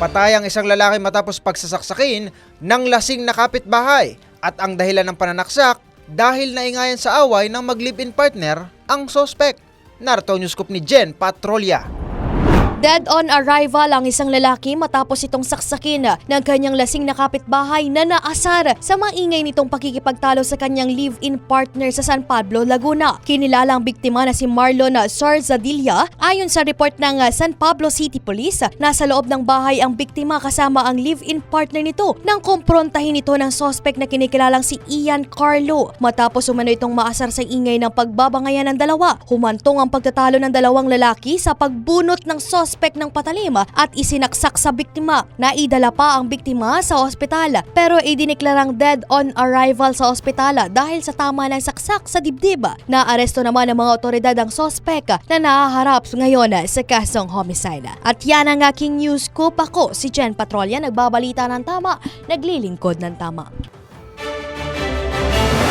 Patay ang isang lalaki matapos pagsasaksakin ng lasing na kapitbahay at ang dahilan ng pananaksak dahil naingayan sa away ng mag-live-in partner ang sospek. Narito news scoop ni Jen Patrolya. Dead on arrival ang isang lalaki matapos itong saksakin ng kanyang lasing na kapitbahay na naasar sa maingay nitong pakikipagtalo sa kanyang live-in partner sa San Pablo, Laguna. Kinilala ang biktima na si Marlon Sarzadilla. Ayon sa report ng San Pablo City Police, nasa loob ng bahay ang biktima kasama ang live-in partner nito nang kumprontahin ito ng sospek na kinikilalang si Ian Carlo. Matapos umano itong maasar sa ingay ng pagbabangayan ng dalawa, humantong ang pagtatalo ng dalawang lalaki sa pagbunot ng sospek ng patalim at isinaksak sa biktima. Naidala pa ang biktima sa ospital pero idineklarang dead on arrival sa ospital dahil sa tama ng saksak sa dibdib. Naaresto naman ng mga otoridad ang sospek na nahaharap ngayon sa kasong homicide. At yan ang aking news scoop ako si Jen Patrolya nagbabalita ng tama, naglilingkod ng tama.